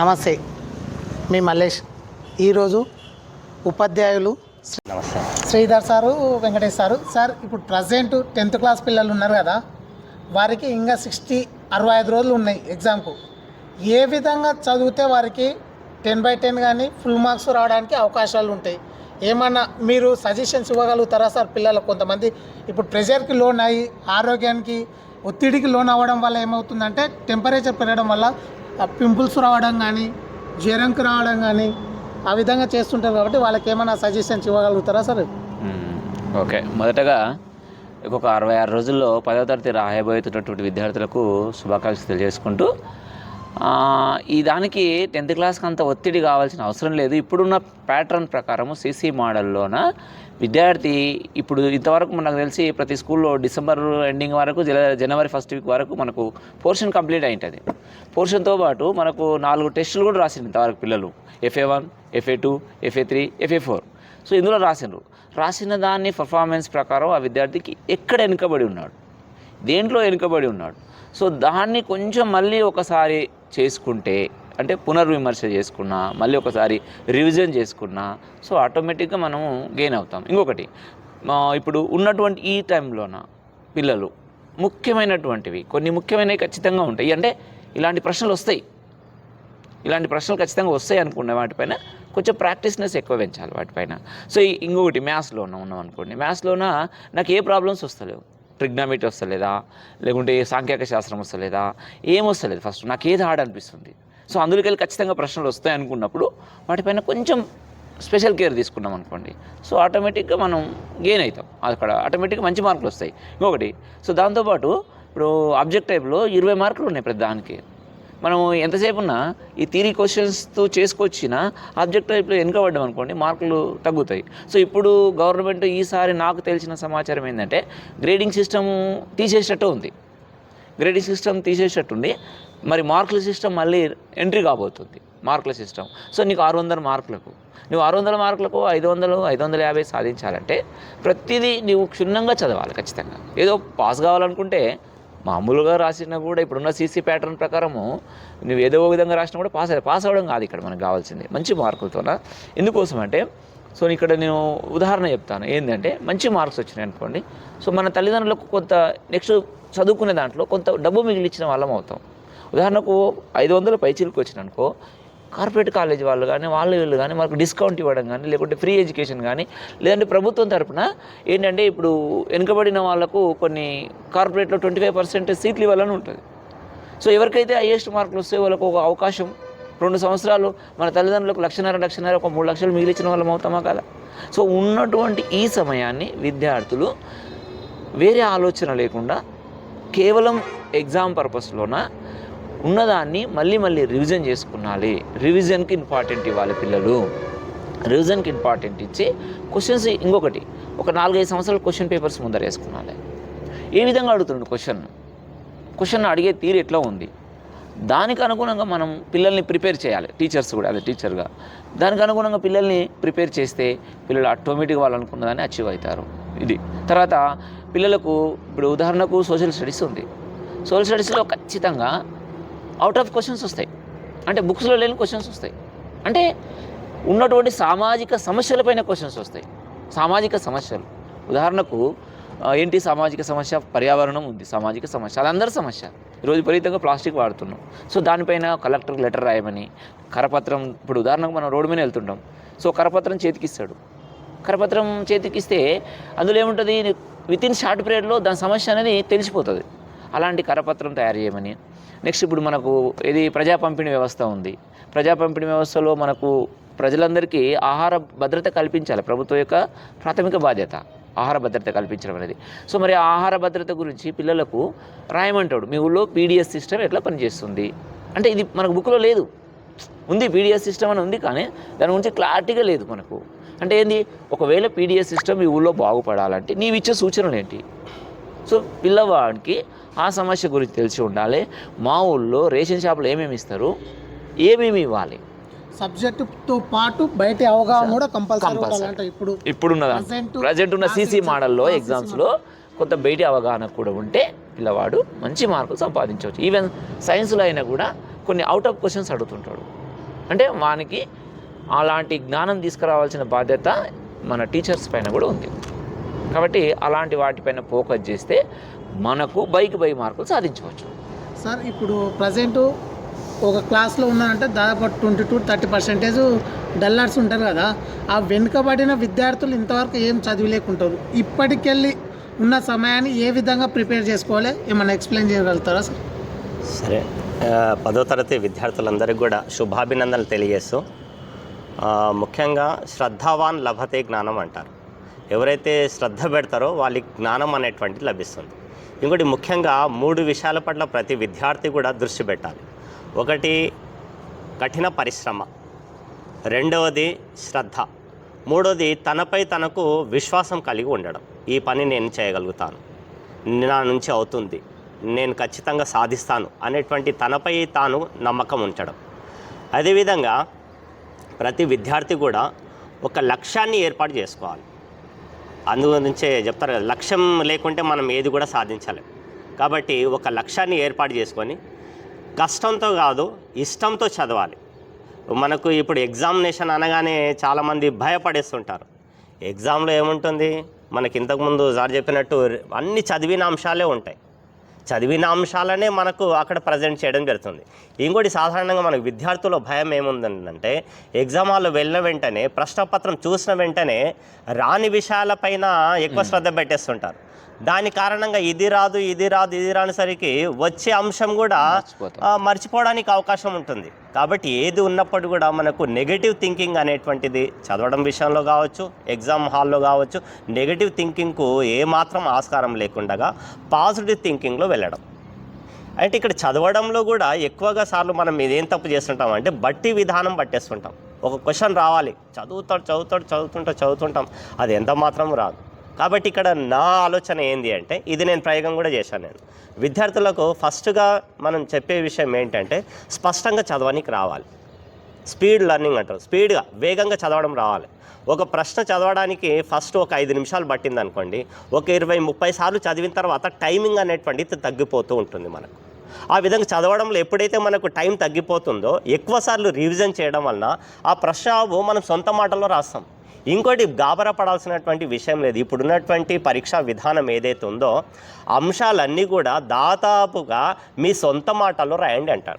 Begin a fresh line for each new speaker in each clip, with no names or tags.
నమస్తే మీ మల్లేష్. ఈరోజు ఉపాధ్యాయులు
నమస్తే.
Sridhar sir Venkatesh sir. Sir ఇప్పుడు ప్రజెంట్ టెన్త్ క్లాస్ పిల్లలు ఉన్నారు కదా వారికి ఇంకా సిక్స్టీ అరవై ఐదు రోజులు ఉన్నాయి ఎగ్జామ్కు. ఏ విధంగా చదివితే వారికి టెన్ బై టెన్ కానీ ఫుల్ మార్క్స్ రావడానికి అవకాశాలు ఉంటాయి? ఏమన్నా మీరు సజెషన్స్ ఇవ్వగలుగుతారా సార్ పిల్లలకు? కొంతమంది ఇప్పుడు ప్రెషర్కి లోన్ అయ్యి ఆరోగ్యానికి ఒత్తిడికి లోన్ అవ్వడం వల్ల ఏమవుతుందంటే టెంపరేచర్ పెరగడం వల్ల పింపుల్స్ రావడం కానీ జ్వరంకి రావడం కానీ ఆ విధంగా చేస్తుంటారు కాబట్టి వాళ్ళకి ఏమైనా సజెషన్స్ ఇవ్వగలుగుతారా సార్?
ఓకే. మొదటగా ఇంకొక అరవై ఆరు రోజుల్లో పదో తరగతి రాయబోతున్నటువంటి విద్యార్థులకు శుభాకాంక్షలు తెలియజేసుకుంటూ ఈ దానికి టెన్త్ క్లాస్కి అంత ఒత్తిడి కావాల్సిన అవసరం లేదు. ఇప్పుడున్న ప్యాటర్న్ ప్రకారము సీసీ మోడల్లోన విద్యార్థి ఇప్పుడు ఇంతవరకు మనకు తెలిసి ప్రతి స్కూల్లో డిసెంబర్ ఎండింగ్ వరకు జనవరి ఫస్ట్ వీక్ వరకు మనకు పోర్షన్ కంప్లీట్ అయింటుంది. పోర్షన్తో పాటు మనకు నాలుగు టెస్టులు కూడా రాసింది ఇంతవరకు పిల్లలు. FA one FA two FA three FA four. So ఇందులో రాసిండ్రు. రాసిన దాన్ని పర్ఫార్మెన్స్ ప్రకారం ఆ విద్యార్థికి ఎక్కడ వెనుకబడి ఉన్నాడు? దేంట్లో వెనుకబడి ఉన్నాడు? సో దాన్ని కొంచెం మళ్ళీ ఒకసారి చేసుకుంటే అంటే పునర్విమర్శ చేసుకున్నా మళ్ళీ ఒకసారి రివిజన్ చేసుకున్నా సో ఆటోమేటిక్గా మనము గెయిన్ అవుతాం. ఇంకొకటి ఇప్పుడు ఉన్నటువంటి ఈ టైంలోన పిల్లలు ముఖ్యమైనటువంటివి కొన్ని ముఖ్యమైనవి ఖచ్చితంగా ఉంటాయి. అంటే ఇలాంటి ప్రశ్నలు వస్తాయి. ఇలాంటి ప్రశ్నలు ఖచ్చితంగా వస్తాయి అనుకునే వాటిపైన కొంచెం ప్రాక్టీస్నెస్ ఎక్కువ పెంచాలి వాటిపైన. సో ఇంకొకటి మ్యాథ్స్లోన ఉన్నాం అనుకోండి. మ్యాథ్స్లోన నాకు ఏ ప్రాబ్లమ్స్ వస్తలేవు. ట్రిగ్నామిటీ వస్తలేదా? లేకుంటే సాంఖ్యాక శాస్త్రం వస్తలేదా? ఏం వస్తలేదు ఫస్ట్ నాకు ఏది హార్డ్ అనిపిస్తుంది? సో అందులోకి వెళ్ళి ఖచ్చితంగా ప్రశ్నలు వస్తాయి అనుకున్నప్పుడు వాటిపైన కొంచెం స్పెషల్ కేర్ తీసుకున్నాం అనుకోండి. సో ఆటోమేటిక్గా మనం గెయిన్ అవుతాం. అక్కడ ఆటోమేటిక్గా మంచి మార్కులు వస్తాయి. ఇంకొకటి సో దాంతోపాటు ఇప్పుడు ఆబ్జెక్ట్ టైప్లో ఇరవై మార్కులు ఉన్నాయి ప్రతి దానికి. మనం ఎంతసేపు ఉన్నా ఈ థీరీ క్వశ్చన్స్తో చేసుకొచ్చిన ఆబ్జెక్ట్ టైప్లో వెనుకబడ్డాం అనుకోండి మార్కులు తగ్గుతాయి. సో ఇప్పుడు గవర్నమెంట్ ఈసారి నాకు తెలిసిన సమాచారం ఏంటంటే గ్రేడింగ్ సిస్టమ్ తీసేసేటట్టు ఉంది. గ్రేడింగ్ సిస్టమ్ తీసేసేటట్టుండి మరి మార్కుల సిస్టమ్ మళ్ళీ ఎంట్రీ కాబోతుంది. మార్కుల సిస్టమ్. సో నీకు ఆరు వందల మార్కులకు. నువ్వు ఆరు వందల మార్కులకు ఐదు వందలు ఐదు వందల యాభై సాధించాలంటే ప్రతిదీ నువ్వు క్షుణ్ణంగా చదవాలి ఖచ్చితంగా. ఏదో పాస్ కావాలనుకుంటే మామూలుగా రాసినా కూడా ఇప్పుడున్న సీసీ ప్యాటర్న్ ప్రకారము నువ్వు ఏదో ఒక విధంగా రాసినా కూడా పాస్ అయ్యి పాస్ అవ్వడం కాదు ఇక్కడ మనకు కావాల్సింది. మంచి మార్కులతోన. ఎందుకోసం అంటే సో ఇక్కడ నేను ఉదాహరణ చెప్తాను. ఏంటంటే మంచి మార్క్స్ వచ్చినాయి అనుకోండి. సో మన తల్లిదండ్రులకు కొంత నెక్స్ట్ చదువుకునే దాంట్లో కొంత డబ్బు మిగిలిచ్చిన వాళ్ళం అవుతాం. ఉదాహరణకు ఐదు వందల పైచీలకు వచ్చిన అనుకో కార్పొరేట్ కాలేజ్ వాళ్ళు కానీ వాళ్ళు వీళ్ళు కానీ మనకు డిస్కౌంట్ ఇవ్వడం కానీ లేకుంటే ఫ్రీ ఎడ్యుకేషన్ కానీ లేదంటే ప్రభుత్వం తరపున ఏంటంటే ఇప్పుడు వెనుకబడిన వాళ్ళకు కొన్ని కార్పొరేట్లో ట్వంటీ ఫైవ్ పర్సెంట్ సీట్లు ఇవ్వాలని ఉంటుంది. సో ఎవరికైతే హైయెస్ట్ మార్కులు వస్తే వాళ్ళకు ఒక అవకాశం. రెండు సంవత్సరాలు మన తల్లిదండ్రులకు లక్షన్నర లక్షన్నర ఒక మూడు లక్షలు మిగిలిచిన వాళ్ళం అవుతామా కదా? సో ఉన్నటువంటి ఈ సమయాన్ని విద్యార్థులు వేరే ఆలోచన లేకుండా కేవలం ఎగ్జామ్ పర్పస్లోన ఉన్నదాన్ని మళ్ళీ మళ్ళీ రివిజన్ చేసుకున్నాలి. రివిజన్కి ఇంపార్టెంట్ ఇవ్వాలి పిల్లలు. రివిజన్కి ఇంపార్టెంట్ ఇచ్చి క్వశ్చన్స్ ఇంకొకటి ఒక నాలుగైదు సంవత్సరాలు క్వశ్చన్ పేపర్స్ ముందర వేసుకున్నాలి. ఏ విధంగా అడుగుతుండు క్వశ్చన్ క్వశ్చన్ అడిగే తీరు ఎట్లా ఉంది? దానికి అనుగుణంగా మనం పిల్లల్ని ప్రిపేర్ చేయాలి. టీచర్స్ కూడా అదే టీచర్గా దానికి అనుగుణంగా పిల్లల్ని ప్రిపేర్ చేస్తే పిల్లలు ఆటోమేటిక్గా వాళ్ళు అనుకున్నదాన్ని అచీవ్ అవుతారు. ఇది. తర్వాత పిల్లలకు ఇప్పుడు ఉదాహరణకు సోషల్ స్టడీస్ ఉంది. సోషల్ స్టడీస్లో ఖచ్చితంగా అవుట్ ఆఫ్ క్వశ్చన్స్ వస్తాయి. అంటే బుక్స్లో లేని క్వశ్చన్స్ వస్తాయి. అంటే ఉన్నటువంటి సామాజిక సమస్యలపైన క్వశ్చన్స్ వస్తాయి. సామాజిక సమస్యలు. ఉదాహరణకు ఏంటి సామాజిక సమస్య? పర్యావరణం ఉంది. సామాజిక సమస్య. అది అందరి సమస్య. ఈరోజు విపరీతంగా ప్లాస్టిక్ వాడుతున్నాం. సో దానిపైన కలెక్టర్ లెటర్ రాయమని కరపత్రం ఇప్పుడు ఉదాహరణకు మనం రోడ్డు మీద వెళ్తుంటాం. సో కరపత్రం చేతికిస్తాడు. కరపత్రం చేతికిస్తే అందులో ఏముంటుంది? విత్ ఇన్ షార్ట్ పీరియడ్లో దాని సమస్య అనేది తెలిసిపోతుంది. అలాంటి కరపత్రం తయారు చేయమని నెక్స్ట్ ఇప్పుడు మనకు ఇది ప్రజా పంపిణీ వ్యవస్థ ఉంది. ప్రజా పంపిణీ వ్యవస్థలో మనకు ప్రజలందరికీ ఆహార భద్రత కల్పించాలి. ప్రభుత్వం యొక్క ప్రాథమిక బాధ్యత ఆహార భద్రత కల్పించడం అనేది. సో మరి ఆహార భద్రత గురించి పిల్లలకు రాయమంటాడు. మీ ఊళ్ళో పీడిఎస్ సిస్టమ్ ఎట్లా పనిచేస్తుంది? అంటే ఇది మనకు బుక్లో లేదు. ఉంది పీడిఎస్ సిస్టమ్ అని ఉంది కానీ దాని గురించి క్లారిటీగా లేదు మనకు. అంటే ఏంది? ఒకవేళ పీడిఎస్ సిస్టమ్ మీ ఊళ్ళో బాగుపడాలంటే నీవిచ్చే ఇచ్చే సూచనలు ఏంటి? సో పిల్లవాడికి ఆ సమస్య గురించి తెలిసి ఉండాలి. మా ఊళ్ళో రేషన్ షాపులో ఏమేమి ఇస్తారు? ఏమేమి ఇవ్వాలి?
సబ్జెక్టుతో పాటు బయట అవగాహన కూడా కంపల్సరీ ఇప్పుడు.
ఇప్పుడున్న
Present-
ప్రజెంట్ ఉన్న సీసీ మోడల్లో ఎగ్జామ్స్లో కొంత బయటి అవగాహన కూడా ఉంటే పిల్లవాడు మంచి మార్కులు సంపాదించవచ్చు. ఈవెన్ సైన్స్లో అయినా కూడా కొన్ని అవుట్ ఆఫ్ క్వశ్చన్స్ అడుగుతుంటాడు. అంటే వానికి అలాంటి జ్ఞానం తీసుకురావాల్సిన బాధ్యత మన టీచర్స్ పైన కూడా ఉంది. కాబట్టి అలాంటి వాటిపైన ఫోకస్ చేస్తే మనకు బైక్ బై మార్కులు సాధించవచ్చు.
సార్ ఇప్పుడు ప్రజెంట్ ఒక క్లాస్లో ఉన్నారంటే దాదాపు twenty to thirty percentage dullards ఉంటారు కదా ఆ వెనుకబడిన విద్యార్థులు ఇంతవరకు ఏం చదివలేకుంటారు. ఇప్పటికెళ్ళి ఉన్న సమయాన్ని ఏ విధంగా ప్రిపేర్ చేసుకోవాలి? ఏమైనా ఎక్స్ప్లెయిన్ చేయగలుగుతారా సార్?
సరే పదో తరగతి విద్యార్థులందరికీ కూడా శుభాభినందనలు తెలియజేస్తూ ఆ, ముఖ్యంగా శ్రద్ధావాన్ లభతే జ్ఞానం అంటారు. ఎవరైతే శ్రద్ధ పెడతారో వాళ్ళకి జ్ఞానం అనేటువంటిది లభిస్తుంది. ఇంకోటి ముఖ్యంగా మూడు విషయాల పట్ల ప్రతి విద్యార్థి కూడా దృష్టి పెట్టాలి. ఒకటి కఠిన పరిశ్రమ. రెండవది శ్రద్ధ. మూడవది తనపై తనకు విశ్వాసం కలిగి ఉండడం. ఈ పని నేను చేయగలుగుతాను. నా నుంచి అవుతుంది. నేను ఖచ్చితంగా సాధిస్తాను అనేటువంటి తనపై తాను నమ్మకం ఉంచడం. అదేవిధంగా ప్రతి విద్యార్థి కూడా ఒక లక్ష్యాన్ని ఏర్పాటు చేసుకోవాలి. అందుగురించే చెప్తారు కదా లక్ష్యం లేకుంటే మనం ఏది కూడా సాధించాలి. కాబట్టి ఒక లక్ష్యాన్ని ఏర్పాటు చేసుకొని కష్టంతో కాదు ఇష్టంతో చదవాలి. మనకు ఇప్పుడు ఎగ్జామినేషన్ అనగానే చాలామంది భయపడేస్తుంటారు. ఎగ్జామ్లో ఏముంటుంది? మనకి ఇంతకుముందు సార్ చెప్పినట్టు అన్ని చదివిన అంశాలే ఉంటాయి. చదివిన అంశాలనే మనకు అక్కడ ప్రజెంట్ చేయడం జరుగుతుంది. ఇంకోటి సాధారణంగా మనకు విద్యార్థుల భయం ఏముందంటే ఎగ్జామ్ హాల్లో వెళ్ళిన వెంటనే ప్రశ్నపత్రం చూసిన వెంటనే రాని విషయాలపైన ఎక్కువ శ్రద్ధ పెట్టేస్తుంటారు. దాని కారణంగా ఇది రాదు ఇది రాదు ఇది రానిసరికి వచ్చే అంశం కూడా మర్చిపోవడానికి అవకాశం ఉంటుంది. కాబట్టి ఏది ఉన్నప్పుడు కూడా మనకు నెగటివ్ థింకింగ్ అనేటువంటిది చదవడం విషయంలో కావచ్చు ఎగ్జామ్ హాల్లో కావచ్చు నెగటివ్ థింకింగ్కు ఏమాత్రం ఆస్కారం లేకుండా పాజిటివ్ థింకింగ్లో వెళ్ళడం. అంటే ఇక్కడ చదవడంలో కూడా ఎక్కువగా సార్లు మనం ఇదేం తప్పు చేస్తుంటాం అంటే బట్టి విధానం పట్టేస్తుంటాం. ఒక క్వశ్చన్ రావాలి చదువుతాడు చదువుతాడు చదువుతుంటా చదువుతుంటాం. అది ఎంత మాత్రం రాదు. కాబట్టి ఇక్కడ నా ఆలోచన ఏంది అంటే ఇది నేను ప్రయోగం కూడా చేశాను నేను. విద్యార్థులకు ఫస్ట్గా మనం చెప్పే విషయం ఏంటంటే స్పష్టంగా చదవడానికి రావాలి. స్పీడ్ లెర్నింగ్ అంటారు. స్పీడ్గా వేగంగా చదవడం రావాలి. ఒక ప్రశ్న చదవడానికి ఫస్ట్ ఒక ఐదు నిమిషాలు పట్టింది అనుకోండి ఒక ఇరవై ముప్పై సార్లు చదివిన తర్వాత టైమింగ్ అనేటువంటిది తగ్గిపోతూ ఉంటుంది మనకు. ఆ విధంగా చదవడంలో ఎప్పుడైతే మనకు టైం తగ్గిపోతుందో ఎక్కువ సార్లు రివిజన్ చేయడం వలన ఆ ప్రశ్న మనం సొంత మాటల్లో రాస్తాం. ఇంకోటి గాబరా పడాల్సినటువంటి విషయం లేదు. ఇప్పుడున్నటువంటి పరీక్షా విధానం ఏదైతే ఉందో అంశాలన్నీ కూడా దాదాపుగా మీ సొంత మాటల్లో రాయండి అంటారు.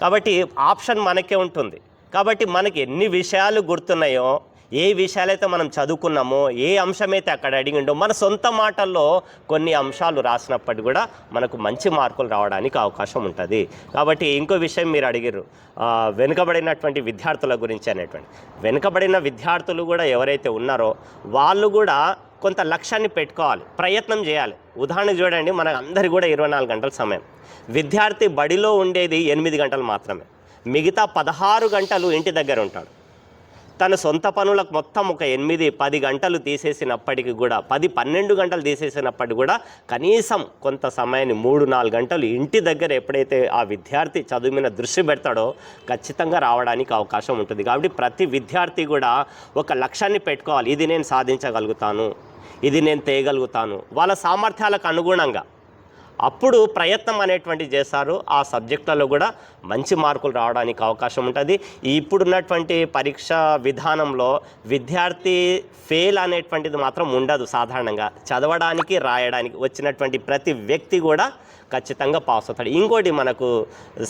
కాబట్టి ఆప్షన్ మనకే ఉంటుంది. కాబట్టి మనకి ఎన్ని విషయాలు గుర్తున్నాయో ఏ విషయాలైతే మనం చదువుకున్నామో ఏ అంశమైతే అక్కడ అడిగిండో మన సొంత మాటల్లో కొన్ని అంశాలు రాసినప్పటికీ కూడా మనకు మంచి మార్కులు రావడానికి అవకాశం ఉంటుంది. కాబట్టి ఇంకో విషయం మీరు అడిగారు వెనుకబడినటువంటి విద్యార్థుల గురించి అనేటువంటి. వెనుకబడిన విద్యార్థులు కూడా ఎవరైతే ఉన్నారో వాళ్ళు కూడా కొంత లక్ష్యాన్ని పెట్టుకోవాలి ప్రయత్నం చేయాలి. ఉదాహరణ చూడండి మనకు అందరి కూడా ఇరవై నాలుగు గంటల సమయం. విద్యార్థి బడిలో ఉండేది ఎనిమిది గంటలు మాత్రమే. మిగతా పదహారు గంటలు ఇంటి దగ్గర ఉంటాడు. తన సొంత పనులకు మొత్తం ఒక ఎనిమిది పది గంటలు తీసేసినప్పటికీ కూడా పది పన్నెండు గంటలు తీసేసినప్పటికీ కూడా కనీసం కొంత సమయాన్ని మూడు నాలుగు గంటలు ఇంటి దగ్గర ఎప్పుడైతే ఆ విద్యార్థి చదువు మీద దృష్టి పెడతాడో ఖచ్చితంగా రావడానికి అవకాశం ఉంటుంది. కాబట్టి ప్రతి విద్యార్థి కూడా ఒక లక్ష్యాన్ని పెట్టుకోవాలి. ఇది నేను సాధించగలుగుతాను. ఇది నేను తేయగలుగుతాను. వాళ్ళ సామర్థ్యాలకు అనుగుణంగా అప్పుడు ప్రయత్నం అనేటువంటి చేస్తారు ఆ సబ్జెక్టులలో కూడా మంచి మార్కులు రావడానికి అవకాశం ఉంటుంది. ఇప్పుడున్నటువంటి పరీక్ష విధానంలో విద్యార్థి ఫెయిల్ అనేటువంటిది మాత్రం ఉండదు సాధారణంగా. చదవడానికి రాయడానికి వచ్చినటువంటి ప్రతి వ్యక్తి కూడా ఖచ్చితంగా పాస్ అవుతాడు. ఇంకోటి మనకు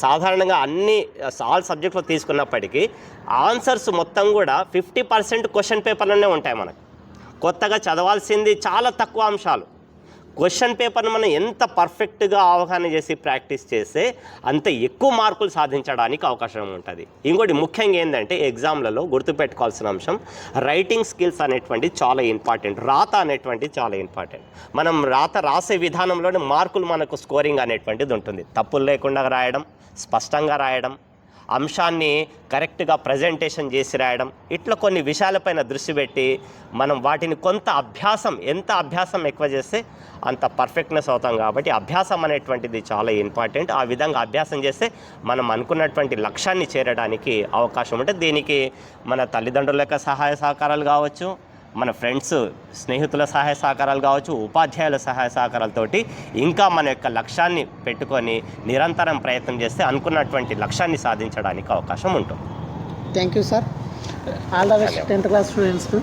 సాధారణంగా అన్ని ఆల్ సబ్జెక్టులు తీసుకున్నప్పటికీ ఆన్సర్స్ మొత్తం కూడా ఫిఫ్టీ పర్సెంట్ క్వశ్చన్ పేపర్లోనే ఉంటాయి మనకు. కొత్తగా చదవాల్సింది చాలా తక్కువ అంశాలు. క్వశ్చన్ పేపర్ని మనం ఎంత పర్ఫెక్ట్గా అవగాహన చేసి ప్రాక్టీస్ చేస్తే అంత ఎక్కువ మార్కులు సాధించడానికి అవకాశం ఉంటుంది. ఇంకోటి ముఖ్యంగా ఏంటంటే ఎగ్జామ్లలో గుర్తుపెట్టుకోవాల్సిన అంశం రైటింగ్ స్కిల్స్ అనేటువంటి చాలా ఇంపార్టెంట్ రాత అనేటువంటి చాలా ఇంపార్టెంట్. మనం రాత రాసే విధానంలోనే మార్కులు మనకు స్కోరింగ్ అనేటువంటిది ఉంటుంది. తప్పులు లేకుండా రాయడం స్పష్టంగా రాయడం అంశాన్ని కరెక్ట్గా ప్రజెంటేషన్ చేసి రాయడం ఇట్లా కొన్ని విషయాలపైన దృష్టి పెట్టి మనం వాటిని కొంత అభ్యాసం ఎంత అభ్యాసం ఎక్కువ చేస్తే అంత పర్ఫెక్ట్నెస్ అవుతాం కాబట్టి అభ్యాసం అనేటువంటిది చాలా ఇంపార్టెంట్. ఆ విధంగా అభ్యాసం చేస్తే మనం అనుకున్నటువంటి లక్ష్యాన్ని చేరడానికి అవకాశం ఉంటుంది. దీనికి మన తల్లిదండ్రుల యొక్క సహాయ సహకారాలు కావచ్చు మన ఫ్రెండ్స్ స్నేహితుల సహాయ సహకారాలు కావచ్చు ఉపాధ్యాయుల సహాయ సహకారాలతోటి ఇంకా మన యొక్క లక్ష్యాన్ని పెట్టుకొని నిరంతరం ప్రయత్నం చేస్తే అనుకున్నటువంటి లక్ష్యాన్ని సాధించడానికి అవకాశం ఉంటుంది.
Thank you sir all the best tenth class స్టూడెంట్స్కు